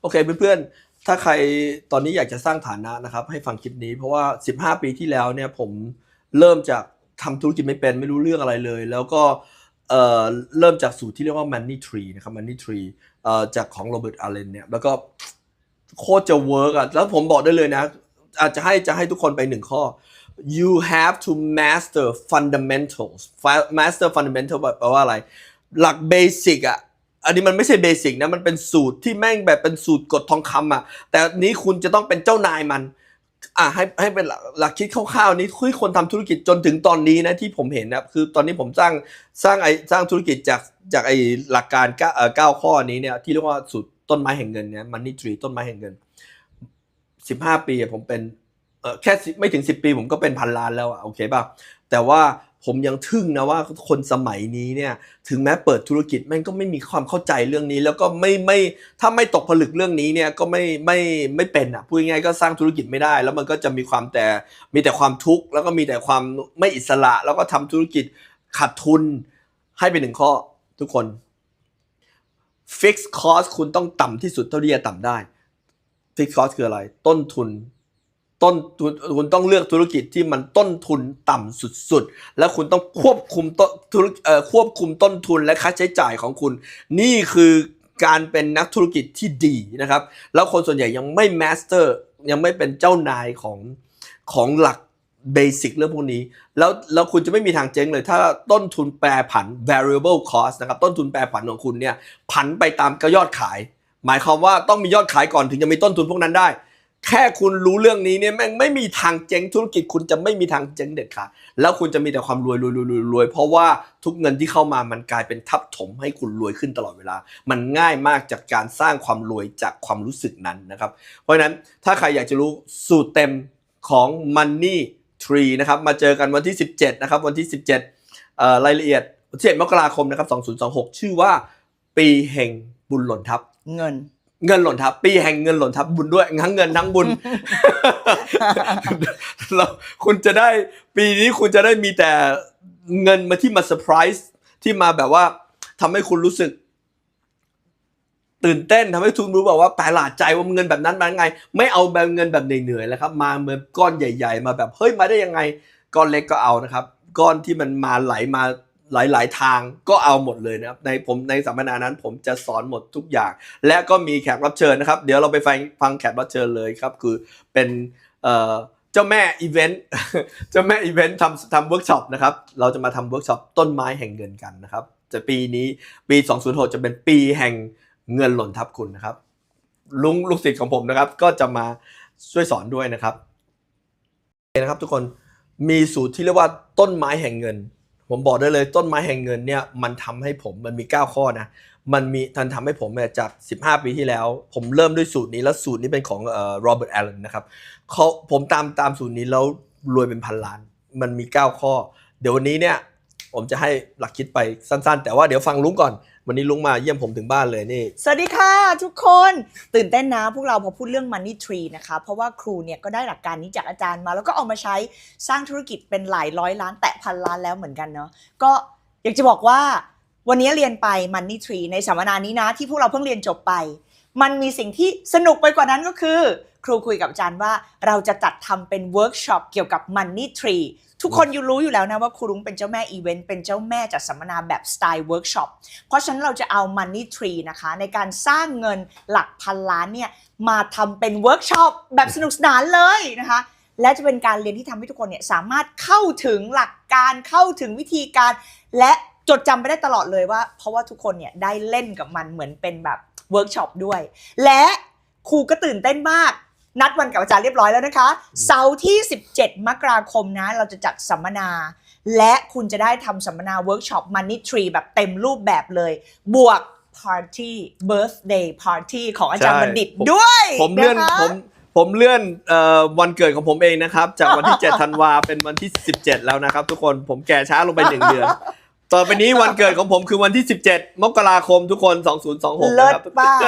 โอเคเพื่อนๆ ถ้าใครตอนนี้อยากจะสร้างฐานะนะครับ ให้ฟังคลิปนี้เพราะว่า 15 ปีที่แล้วเนี่ยผมเริ่มจากทำธุรกิจไม่เป็นไม่รู้เรื่องอะไรเลย แล้วก็เเริ่มจากสูตรที่เรียกว่า Money Tree นะครับ Money Tree จากของโรเบิร์ตอารเลนเนี่ยแล้วก็โคตรจะเวิร์กอะแล้วผมบอกได้เลยนะ อาจจะให้จะให้ทุกคนไปหนึ่งข้อ you have to master fundamentals master fundamental แปลว่าอะไร หลักเบสิกอะ อันนี้มันไม่ใช่เบสิกนะมันเป็นสูตรที่แม่งแบบเป็นสูตรกดทองคำอะ แต่อันนี้คุณจะต้องเป็นเจ้านายมันอะให้ให้เป็นหลักหลักคิดคร่าวๆนี้คุยคนทำธุรกิจจนถึงตอนนี้นะที่ผมเห็นนะคือตอนนี้ผมสร้างสร้างไอสร้างธุรกิจจากจากไอหลักการเก้าเออเก้าข้อนี้เนี่ยที่เรียกว่าสูตรต้นไม้แห่งเงินเนี่ยมันนี่ทรีต้นไม้แห่งเงินสิบห้าปีผมเป็นเออแค่ไม่ถึงสิบปีผมก็เป็นพันล้านแล้วอะโอเคป่ะแต่ว่า ผมยังทึ่งนะว่าคนสมัยนี้เนี่ยถึงแม้เปิดธุรกิจแม่งก็ไม่มีความเข้าใจเรื่องนี้ แล้วก็ไม่ไม่ถ้าไม่ตกผลึกเรื่องนี้เนี่ยก็ไม่ไม่ไม่เป็นอะพูดง่ายๆก็สร้างธุรกิจไม่ได้ แล้วมันก็จะมีความแต่มีแต่ความทุกข์แล้วก็มีแต่ความไม่อิสระ แล้วก็ทำธุรกิจขาดทุนให้เป็นหนึ่งข้อทุกคน fixed cost คุณต้องต่ำที่สุดเท่าที่จะต่ำได้ fixed cost คืออะไร ต้นทุน ต้นทุนคุณต้องเลือกธุรกิจที่มันต้นทุนต่ำสุดๆ แล้วคุณต้องควบคุมต้นธุรเอ่อควบคุมต้นทุนและค่าใช้จ่ายของคุณ นี่คือการเป็นนักธุรกิจที่ดีนะครับ แล้วคนส่วนใหญ่ยังไม่แมสเตอร์ยังไม่เป็นเจ้านายของของหลักเบสิกเรื่องพวกนี้ แล้วแล้วคุณจะไม่มีทางเจ๊งเลย ถ้าต้นทุนแปรผัน variable cost นะครับต้นทุนแปรผันของคุณเนี่ยผันไปตามกยอดขาย หมายความว่าต้องมียอดขายก่อนถึงจะมีต้นทุนพวกนั้นได้ แค่คุณรู้เรื่องนี้เนี่ยแม่งไม่มีทางเจ๊งธุรกิจคุณจะไม่มีทางเจ๊งเด็ดขาดแล้วคุณจะมีแต่ความรวยรวยรวยรวยรวยเพราะว่าทุกเงินที่เข้ามามันกลายเป็นทับถมให้คุณรวยขึ้นตลอดเวลา มันง่ายมากจากการสร้างความรวยจากความรู้สึกนั้นนะครับ เพราะฉะนั้นถ้าใครอยากจะรู้สูตรเต็มของ Money Tree นะครับมาเจอกันวันที่ 17นะครับวันที่ 17เอ่อรายละเอียดวันที่7มกราคมนะครับ2026 ชื่อว่าปีแห่งบุญหล่นทับเงิน เงินหล่นทับ ปีแห่งเงินหล่นทับบุญด้วยทั้งเงินทั้งบุญแล้วคุณจะได้ปีนี้คุณจะได้มีแต่เงินมาที่มาเซอร์ไพรส์ที่มาแบบว่าทำให้คุณรู้สึก ตื่นเต้นทำให้ทุนรู้แบบว่าประหลาดใจว่าเงินแบบนั้นมาไง ไม่เอาแบบเงินแบบเหนื่อยๆแล้วครับ มาเหมือนก้อนใหญ่ ๆ มาแบบเฮ้ยมาได้ยังไง ก้อนเล็กก็เอานะครับ ก้อนที่มันมาไหลมา หลาย ๆ ทางก็เอาหมดเลยนะครับในผมในสัมมนานั้นผมจะสอนหมดทุกอย่าง และก็มีแขกรับเชิญนะครับ เดี๋ยวเราไปฟังฟังแขกรับเชิญเลยครับ คือเป็นเจ้าแม่อีเวนต์เจ้าแม่อีเวนต์ทำทำเวิร์กช็อปนะครับ เราจะมาทำเวิร์กช็อปต้นไม้แห่งเงินกันนะครับ จะปีนี้ปี 2006 จะเป็นปีแห่งเงินหล่นทับคุณนะครับ ลุงลูกศิษย์ของผมนะครับ ก็จะมาช่วยสอนด้วยนะครับนะครับ ทุกคนมีสูตรที่เรียกว่าต้นไม้แห่งเงิน ผมบอกได้เลยต้นไม้แห่งเงินเนี่ยมันทำให้ผมมันมี 9 ข้อนะมันมีทันทำให้ผมเนี่ยจาก 15 ปีที่แล้ว ผมเริ่มด้วยสูตรนี้แล้วสูตรนี้เป็นของเอ่อโรเบิร์ตแอลเลนนะครับเขาผมตามตามสูตรนี้แล้วรวยเป็นพันล้าน มันมี 9 ข้อ เดี๋ยววันนี้เนี่ยผมจะให้หลักคิดไปสั้นๆ แต่ว่าเดี๋ยวฟังลุงก่อน วันนี้ลุงมาเยี่ยมผมถึงบ้านเลยนี่ สวัสดีค่ะทุกคนตื่นเต้นนะพวกเราพอพูดเรื่อง Money Tree นะคะ เพราะว่าครูเนี่ยก็ได้หลักการนี้จากอาจารย์มา แล้วก็เอามาใช้สร้างธุรกิจเป็นหลายร้อยล้านแตะพันล้านแล้วเหมือนกันเนาะก็อยากจะบอกว่าวันนี้เรียนไป Money Tree ในสัมมนานี้นะ ที่พวกเราเพิ่งเรียนจบไป มันมีสิ่งที่สนุกไปกว่านั้นก็คือครูคุยกับอาจารย์ว่าเราจะจัดทำเป็นเวิร์กช็อปเกี่ยวกับ Money Tree ทุกคนอยู่รู้อยู่แล้วนะว่าครูรุ้งเป็นเจ้าแม่อีเวนต์เป็นเจ้าแม่จัดสัมมนาแบบสไตล์เวิร์กช็อปเพราะฉะนั้นเราจะเอา Money Tree นะคะ ในการสร้างเงินหลักพันล้านเนี่ยมาทำเป็นเวิร์กช็อปแบบสนุกสนานเลยนะคะ และจะเป็นการเรียนที่ทำให้ทุกคนเนี่ยสามารถเข้าถึงหลักการเข้าถึงวิธีการ และจดจำไปได้ตลอดเลยว่า เพราะว่าทุกคนเนี่ยได้เล่นกับมันเหมือนเป็นแบบเวิร์กช็อปด้วย และครูก็ตื่นเต้นมาก นัดวันกับอาจารย์เรียบร้อยแล้วนะคะ เสาร์ที่ 17 มกราคมนะ เราจะจัดสัมมนา และคุณจะได้ทำสัมมนาเวิร์กช็อป Money Tree แบบเต็มรูปแบบเลย บวก Party Birthday Party ของอาจารย์ใช่บัณฑิตผมด้วยผมเลื่อนะคะ ผมผมเลื่อนเอ่อวันเกิดของผมเองนะครับ จากวันที่ 7 ธันวาเป็นวันที่ 17 แล้วนะครับ ทุกคนผมแก่ช้าลงไปหนึ่งเดือน ต่อไปนี้วันเกิดของผมคือวันที่ 17 มกราคมทุกคน 2026เลินะศครับป้าก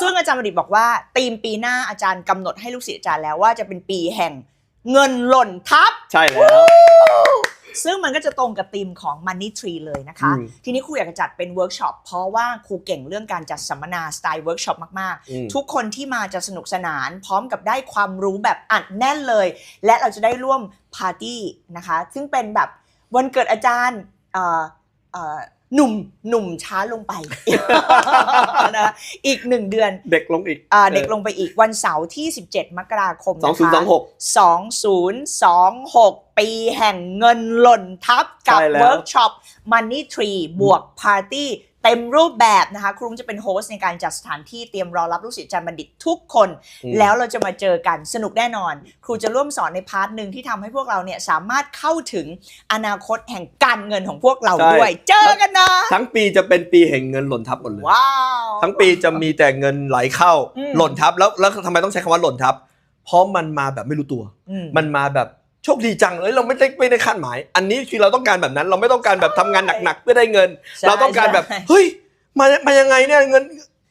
ซึ่งอาจารย์บัณฑิตบอกว่าธีมปีหน้าอาจารย์กำหนดให้ลูกศิษย์อาจารย์แล้วว่าจะเป็นปีแห่งเงินหล่นทับ ใช่แล้ว ซึ่งมันก็จะตรงกับธีมของ Money Tree เลยนะคะ อืมทีนี้ครูอยากจะจัดเป็นเวิร์กช็อปเพราะว่าครูเก่งเรื่องการจัดสัมมนาสไตล์เวิร์กช็อปมาก อืม ๆ ทุกคนที่มาจะสนุกสนาน พร้อมกับได้ความรู้แบบอัดแน่นเลย และเราจะได้ร่วมปาร์ตี้นะคะ ซึ่งเป็นแบบวันเกิดอาจารย์เอ่อเอ่อ หนุ่มหนุ่มช้าลงไปนะอีกหนึ่งเดือนเด็กลงอีกอ่าเด็กลงไปอีกวันเสาร์ที่ 17 มกราคมสองนะศูนย์คะสองหก2026 ปีแห่งเงินหล่นทับกับใช่แล้วเวิร์กช็อป Money Tree บวกปาร์ตี้ เต็มรูปแบบนะคะ ครูจะเป็นโฮสต์ในการจัดสถานที่เตรียมรอรับลูกศิษย์อาจารย์บัณฑิตทุกคน แล้วเราจะมาเจอกันสนุกแน่นอน ครูจะร่วมสอนในพาร์ทหนึ่งที่ทำให้พวกเราเนี่ยสามารถเข้าถึงอนาคตแห่งการเงินของพวกเราใช่ด้วย เจอกันนะ ทั้งปีจะเป็นปีแห่งเงินหล่นทับหมดเลยว้าวทั้งปีจะมีแต่เงินไหลเข้าอืมหล่นทับแล้วแล้วทำไมต้องใช้คำว่าหล่นทับ เพราะมันมาแบบไม่รู้ตัวอืมมันมาแบบ โชคดีจังเลยเราไม่ได้ไม่ได้คาดหมาย อันนี้คือเราต้องการแบบนั้น เราไม่ต้องการแบบทำงานหนักๆเพื่อได้เงิน ใช่เราต้องการแบบใช่ เฮ้ยมามายังไงเนี่ยเงิน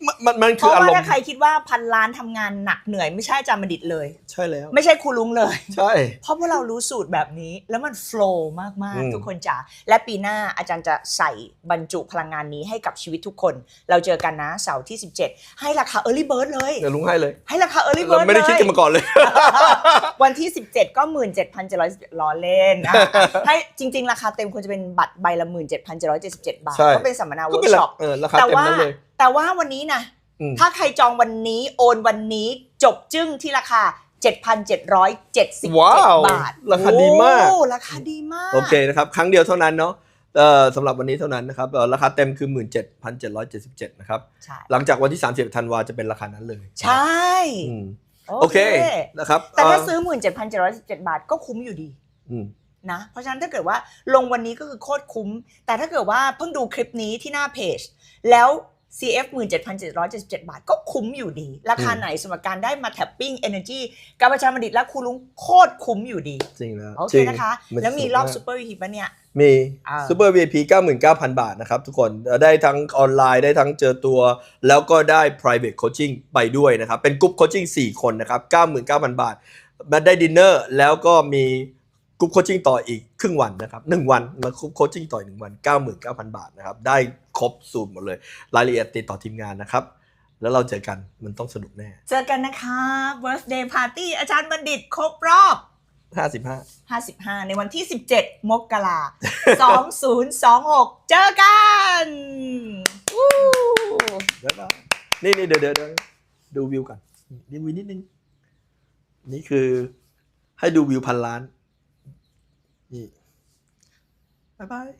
มันมันมันเพคือราะอาว่ารมถ้าณ์ใครคิดว่าพันล้านทำงานหนักเหนื่อยไม่ใช่อาจารย์บัณฑิตเลย ใช่แล้ว ไม่ใช่ครูลุงเลย ใช่ เพราะพวกเรารู้สูตรแบบนี้แล้วมันโฟล์มากอืม ๆ ทุกคนจ๋าและปีหน้าอาจารย์จะใส่บรรจุพลังงานนี้ให้กับชีวิตทุกคน เราเจอกันนะเสาร์ที่ 17 ให้ราคา Early Bird เลย เดี๋ยวลุงให้เลย ให้ราคา Early เรา Bird ไม่ได้คิดเลยกันมาก่อนเลย วันที่ 17 ก็ 17,710ล้อเล่นนะ ให้จริง ๆ ราคาเต็มควรจะเป็นบัตรใบละ 17,777 บาท ใช่ ก็เป็นสัมมนาก็เวิร์เป็นกราช็อป เออราคาแต่เต็มว่านั้นเลยแต่ว่าวันนี้นะอืมถ้าใครจองวันนี้โอนวันนี้จบจึ้งที่ราคา 7,777ว้าวบาท ราคาดีมากโอ้ราคาดีมาก โอเคนะครับ ครั้งเดียวเท่านั้นเนาะเอ่อสำหรับวันนี้เท่านั้นนะครับเอ่อราคาเต็มคือ 17,777 นะครับใช่หลังจากวันที่ 30ธันวาจะเป็นราคานั้นเลย ใช่อืมโอเคนะครับ แต่ถ้าเซื้อ 17,777บาทก็คุ้มอยู่ดีอืมนะเพราะฉะนั้นถ้าเกิดว่าลงวันนี้ก็คือโคตรคุ้ม แต่ถ้าเกิดว่าเพิ่งดูคลิปนี้ที่หน้าเพจ แล้ว CF 17,777 บาท ก็คุ้มอยู่ดี ราคาอืมไหนสำหรับการได้มาแท็ปปิ้ง Energy กับประชาบัณฑิตและครูลุงโคตรคุ้มอยู่ดี จริงแล้วโอเคจริงนะคะนแล้วมีรอบสุซูดากเปอร์วีทีปะเนี่ย มีอ่าซูเปอร์ VIP 99,000 บาทนะครับทุกคนเอ่อได้ทั้งออนไลน์ได้ทั้งเจอตัว แล้วก็ได้ private coaching ไปด้วยนะครับ เป็นกลุ่มโคชชิ่ง4คนนะครับ 99,000 บาทมาได้ดินเนอร์แล้วก็มี กลุ่มโคชชิ่งต่ออีกครึ่งวันนะครับ1วันมากลุ่มโคชชิ่งต่ออีกหนึ่งวัน 99,000 บาทนะครับ ได้ครบสูตรหมดเลย รายละเอียดติดต่อทีมงานนะครับ แล้วเราเจอกันมันต้องสนุกแน่ เจอกันนะคะ birthday party อาจารย์บัณฑิตครบรอบ 55 55 ในวันที่ 17 มกรา2026 เจอกันวู้บ๊ายบายนี่นี่เดี๋ยวเดี๋ยวเดี๋ยวดูวิวกันนี่วิวนิดนึง นี่คือให้ดูวิวพันล้าน นี่บ๊ายบาย